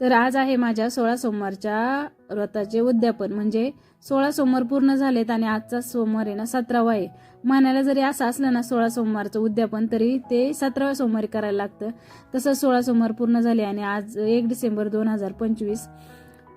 तर आज आहे माझ्या सोळा सोमवारच्या व्रताचे उद्यापन. म्हणजे सोळा सोमवार पूर्ण झालेत आणि आजचा सोमवार आहे ना सतरावा आहे. म्हणायला जरी असं असलं ना सोळा सोमवारचं उद्यापन तरी ते सतराव्या सोमवारी करायला लागतं. तसं सोळा सोमवार पूर्ण झाले आणि आज एक डिसेंबर दोन हजार पंचवीस.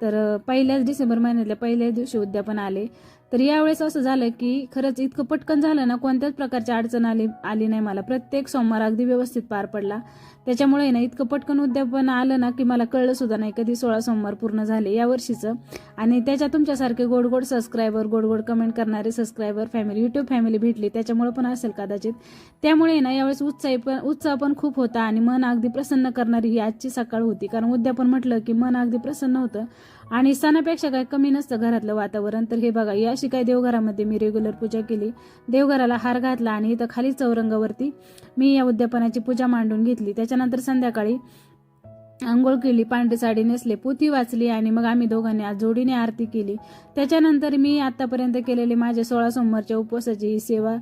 तर पहिल्याच डिसेंबर महिन्यातल्या पहिल्याच दिवशी उद्यापन आले. तर यावेळेस असं झालं की खरंच इतकं पटकन झालं ना कोणत्याच प्रकारची अडचण आली आली नाही मला. प्रत्येक सोमवार अगदी व्यवस्थित पार पडला. त्याच्यामुळे ना इतकं पटकन उद्यापन आलं ना की मला कळलं सुद्धा नाही कधी सोळा सोमवार पूर्ण झाले या वर्षीचं. आणि त्याच्या तुमच्यासारखे गोड गोड सबस्क्रायबर गोड गोड कमेंट करणारे सबस्क्रायबर फॅमिली युट्यूब फॅमिली भेटली. त्याच्यामुळे पण असेल कदाचित. त्यामुळे ना यावेळेस उत्साही पण उत्साह पण खूप होता आणि मन अगदी प्रसन्न करणारी ही आजची सकाळ होती. कारण उद्यापन म्हटलं की मन अगदी प्रसन्न होतं. आणि सणापेक्षा काही कमी नसतं घरातलं वातावरण. तर हे बघा या अशी काही देवघरामध्ये मी रेग्युलर पूजा केली. देवघराला हार घातला आणि इथं खाली चौरंगावरती मी या उद्यापनाची पूजा मांडून घेतली. त्याच्यानंतर संध्याकाळी आंघोळ केली पांढरी साडी नेसले पोथी वाचली आणि मग आम्ही दोघांनी आज जोडीने आरती केली. त्याच्यानंतर मी आतापर्यंत केलेली माझ्या सोळा सोमवारच्या उपवासाची ही सेवा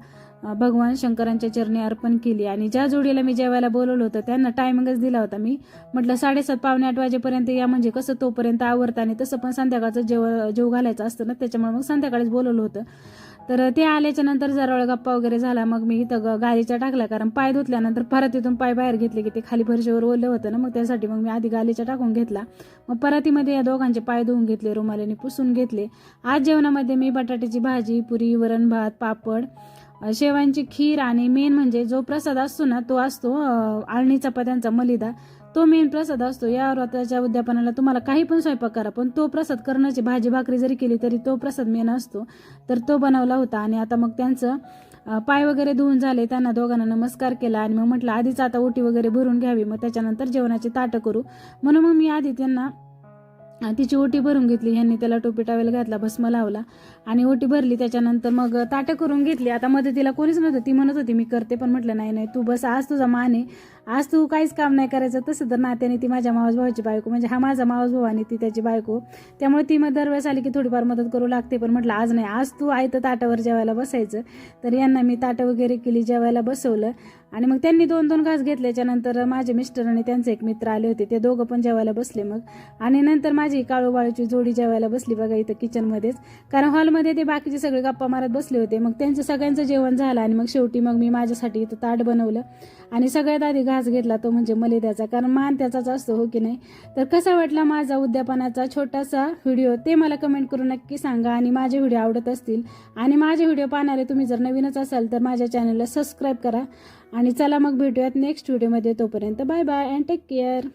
भगवान शंकरांच्या चरणी अर्पण केली. आणि ज्या जोडीला मी जेवायला बोलवलं होतं त्यांना टायमिंगच दिला होता मी. म्हटलं साडेसात पावणे आठ वाजेपर्यंत या म्हणजे कसं तोपर्यंत आवरतं आणि तसं पण संध्याकाळचं जेव जेव घालायचं असतं ना त्याच्यामुळे मग संध्याकाळीच बोलवलं होतं. तर ते आल्याच्यानंतर जरा गप्पा वगैरे झाला मग मी इथं ग- गालीचा टाकला. कारण पाय धुतल्यानंतर परत तिथून पाय बाहेर घेतले की ते खाली फरशीवर ओलं होतं ना मग त्यासाठी मग मी आधी गालीचा टाकून घेतला. मग परातीमध्ये या दोघांचे पाय धुवून घेतले रुमालीने पुसून घेतले. आज जेवणामध्ये मी बटाट्याची भाजी पुरी वरण भात पापड शेवांची खीर आणि मेन म्हणजे जो प्रसाद असतो ना तो असतो आळणी चपात्यांचा मलिदा. तो मेन प्रसाद असतो. या व्रताच्या उद्यापनाला तुम्हाला काही पण स्वयंपाक करा पण तो प्रसाद करण्याची भाजी भाकरी जरी केली तरी तो प्रसाद मेन असतो. तर तो बनवला होता आणि आता मग त्यांचं पाय वगैरे धुवून झाले. त्यांना दोघांना नमस्कार केला आणि मग म्हटलं आधीच आता ओटी वगैरे भरून घ्यावी. मग त्याच्यानंतर जेवणाची ताटं करू. म्हणून मग मी आधी त्यांना तिची ओटी भरून घेतली. ह्यांनी त्याला टोपी टावेल घातला भस्म लावला आणि ओटी भरली. त्याच्यानंतर मग ताटं करून घेतली. आता मदतीला कोणीच नव्हतं. ती म्हणत होती मी करते पण म्हटलं नाही नाही तू बस. आज तुझा मान आहे. आज तू काहीच काम नाही करायचं. तसं तर नात्याने ती माझ्या मावस भावाची बायको म्हणजे हा माझा मावस भाऊ आणि ती त्याची बायको. त्यामुळे ती मग दरवेळेस आली की थोडीफार मदत करू लागते पण म्हटलं आज नाही. आज तू आहे तर ताटावर जेवायला बसायचं. तर यांना मी ताटं वगैरे केली जेवायला बसवलं. आणि मग त्यांनी दोन दोन घास घेतल्याच्यानंतर माझे मिस्टर आणि त्यांचे एक मित्र आले होते. ते दोघं पण जेवायला बसले मग. आणि नंतर माझी काळूबाळूची जोडी जेवायला बसली बघा इथं किचनमध्येच. कारण हॉलमध्ये ते बाकीचे सगळे गप्पा मारत बसले होते. मग त्यांचं सगळ्यांचं जेवण झालं आणि मग शेवटी मग मी माझ्यासाठी इथं ताट बनवलं. आणि सगळ्यात आधी घास घेतला तो म्हणजे मलिद्याचा कारण मान त्याचाच असतो हो की नाही? तर कसा वाटला माझा उद्यापनाचा छोटासा व्हिडिओ? ते मला कमेंट करून नक्की सांगा आणि माझे व्हिडिओ आवडत असतील आणि माझे व्हिडिओ पाहणारे तुम्ही जर नवीनच असाल तर माझ्या चॅनलला सबस्क्राईब करा. आणि चला मग भेटूयात नेक्स्ट व्हिडिओमध्ये तोपर्यंत bye bye and take care